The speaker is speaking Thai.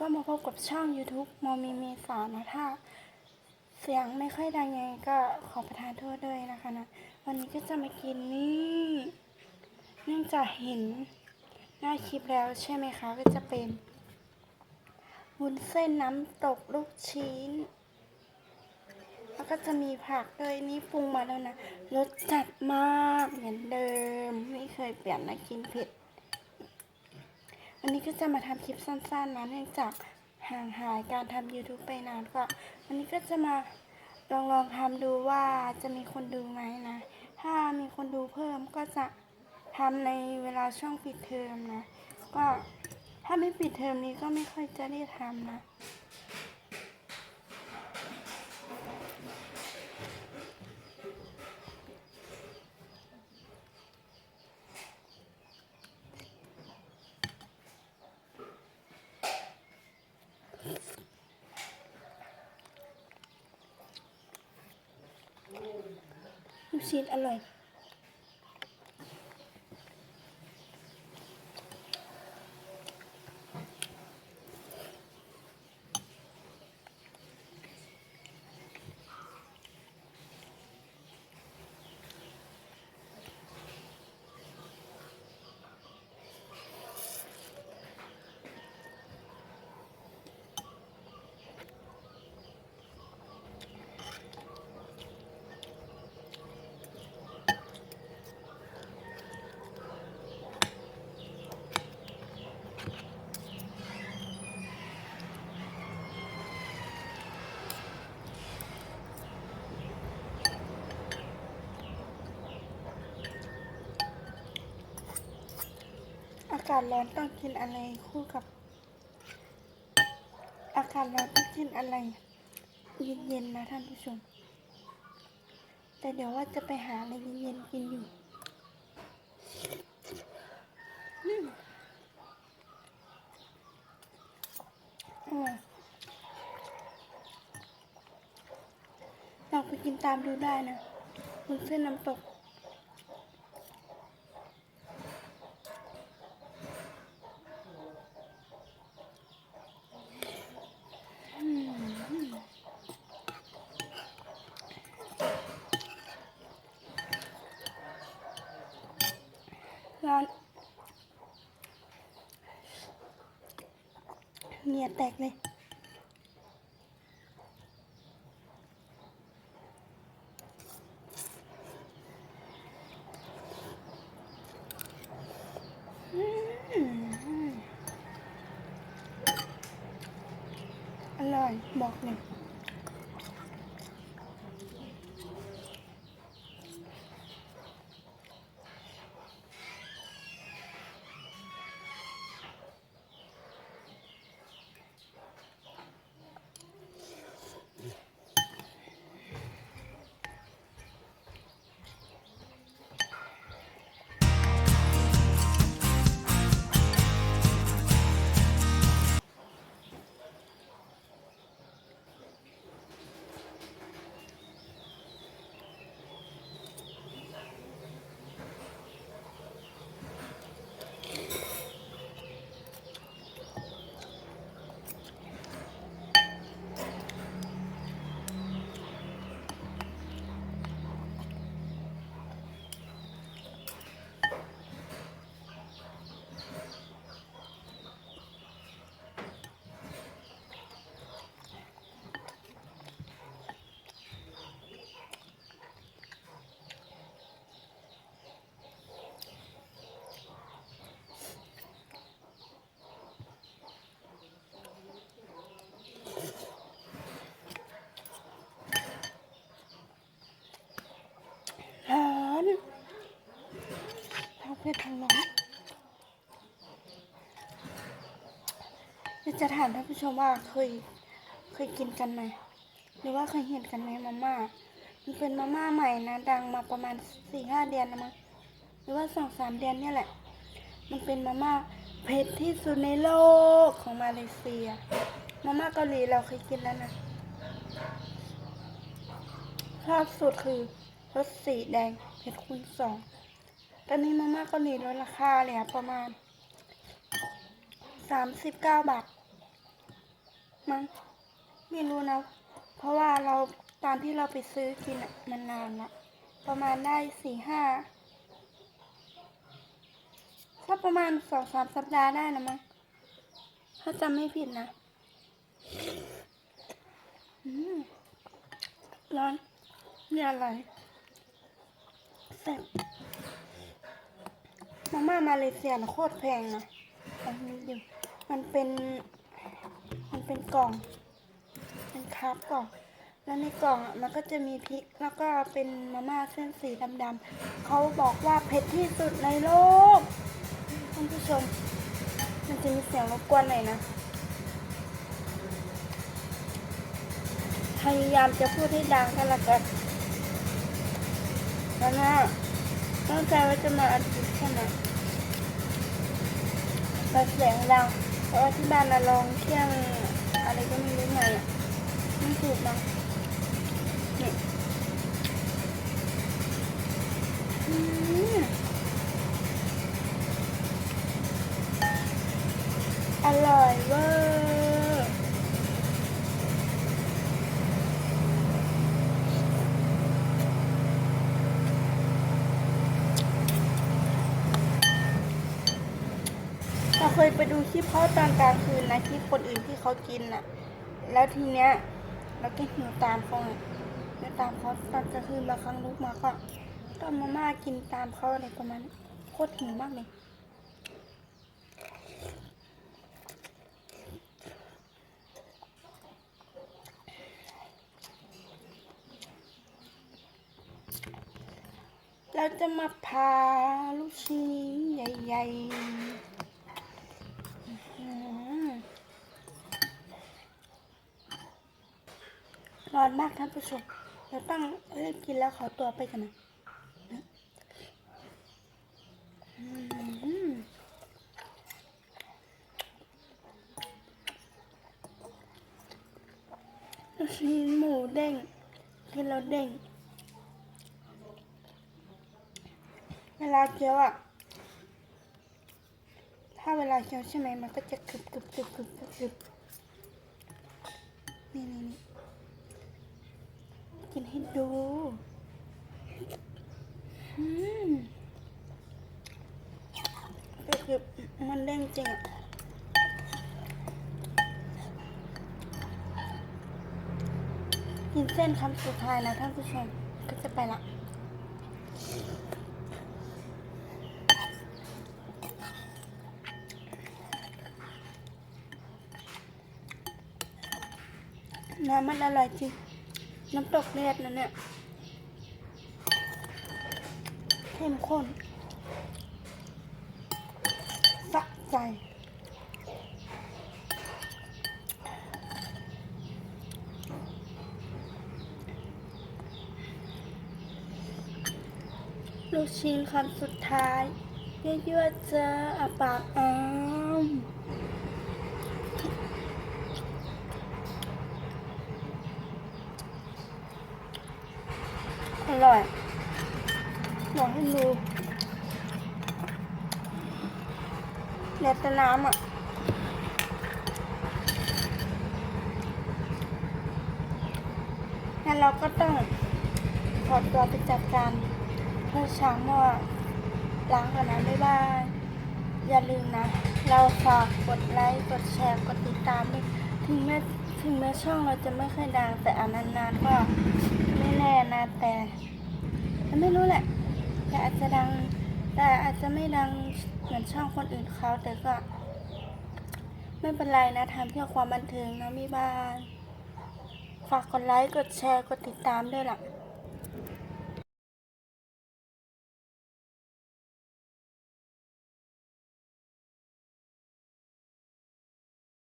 ก็มาพบกับช่อง YouTube มอมีเมษานะถ้า เสียงไม่ค่อยดังยังไงก็ขอประทานโทษด้วยนะคะนะ วันนี้ก็จะมากินนี่เนื่องจากเห็นหน้าคลิปแล้วใช่ไหมคะ ก็จะเป็นวุ้นเส้นน้ำตกลูกชิ้น แล้วก็จะมีผักด้วยนี่ปรุงมาแล้วนะรสจัดมากเหมือนเดิม ไม่เคยเปลี่ยนนะกินเผ็ด วันนี้ก็จะมาทำคลิปสั้นๆนะเนื่องจากห่างหายการทำ YouTube ไปนานก็วันนี้ก็จะมาลองลองทำดูว่าจะมีคนดูไหมนะ ถ้ามีคนดูเพิ่มก็จะทำในเวลาช่วงปิดเทอมนะ ก็ถ้าไม่ปิดเทอมนี้ก็ไม่ค่อยจะได้ทำนะ ซีดอร่อยากาศร้อนต้องกินอะไรคู่กับ อากาศร้อนต้องกินอะไรเย็นๆนะท่านผู้ชม แต่เดี๋ยวว่าจะไปหาอะไรเย็นๆกินอยู่อืมอร่อยลองไปกินตามดูได้นะวุ้นเส้นน้ำตก ร้อน เหงียแตกเลยอืมอร่อยบอกเลย จะถามท่านผู้ชมว่าเคยเคยกินกันไหมหรือว่าเคยเห็นกันไหมมาม่ามันเป็นมาม่าใหม่นะดังมาประมาณสี่ห้าเดือนแล้วมั้งหรือว่าสองสามเดือนเนี่ยแหละ มันเป็นมาม่าเผ็ดที่สุดในโลกของมาเลเซีย มาม่าเกาหลีเราเคยกินแล้วนะชอบสุดคือรสสีแดงเผ็ดคูณสองตอนนี้มาม่าเกาหลีลดราคาเลือประมาณสามสิบเก้าบาท มั้งไม่รู้นะ เพราะว่าเราตอนที่เราไปซื้อกินมันนานละประมาณได้สี่ห้าถ้าประมาณสองสามสัปดาห์ได้นะมั้งถ้าจำไม่ผิดนะร้อนนี่อะไรแซ่บมาม่ามาเลเซียนะโคตรแพงนะอันนี้ดูมันเป็น มันเป็นกล่องเป็นคร์บกล่อง แล้วในกล่องอะมันก็จะมีพริก แล้วก็เป็นมาม่าเส้นสีดำๆเขาบอกว่าเผ็ดที่สุดในโลกท่านผู้ชม มันจะมีเสียงรบกวนหน่อยนะ พยายามจะพูดให้ดังกันละกันแล้วนะตั้งใจว่าจะมาอัดคลิปใช่ไหมแต่เสียงดังเพราะว่าที่บ้านนะลองเที่ยง อะไรก็ไม่รู้ไงอะไม่ถูกนะนี่อร่อยเวอร์ เคยไปดูคลิปเขาตอนกลางคืนนะคลิปคนอื่นที่เขากินน่ะ แล้วทีเนี้ยเราก็หิวตามเขาหิวตามเขาตอนกลางคืนบางครั้งลุกมาก็ต้มมาม่ากินตามเขาอะไรประมาณโคตรหิวมากเลยเราจะมาพาลูกชิ้นใหญ่ ๆอื้อหือ ร้อนมากท่านผู้ชมเราต้องเลิกกินแล้วขอตัวไปกันนะลูกชิ้นหมูเด้งที่เราเด้ง เวลาเคี้ยวอะ ถ้าเวลาเคี้ยวใช่ไหมมันก็จะกรึบกรึบกรึบกรึบกรึบนี่นี่นี่ ดูอืมก็คือมันเด้งจริงอะกินเส้นคำสุดท้ายนะท่านผู้ชมก็จะไปละน้ำมันอร่อยจริง น้ำตกเลือดนั่นเนี่ยเข้มข้นสะใจลูกชิ้นคำสุดท้ายยั่วๆเจออาปากอ้าม อร่อยอยากให้ดูเด็ดแต่น้ำอะงั้นเราก็ต้องขอตัวไปจัดการเพื่อช้างหม้อล้างก่อนนะบ๊ายบายอย่าลืมนะ เราฝากกดไลค์ กดแชร์ กดติดตามด้วยถึงแม้ถึงแม้ช่องเราจะไม่ค่อยดังแต่อันนานๆก็ ไม่แน่นะแต่ไม่รู้แหละ แต่อาจจะดัง แต่อาจจะไม่ดังเหมือนช่องคนอื่นเขาแต่ก็ ไม่เป็นไรนะทำเพื่อความบันเทิงนะมีบ้าน ฝากกดไลค์ กดแชร์ กดติดตามด้วยล่ะ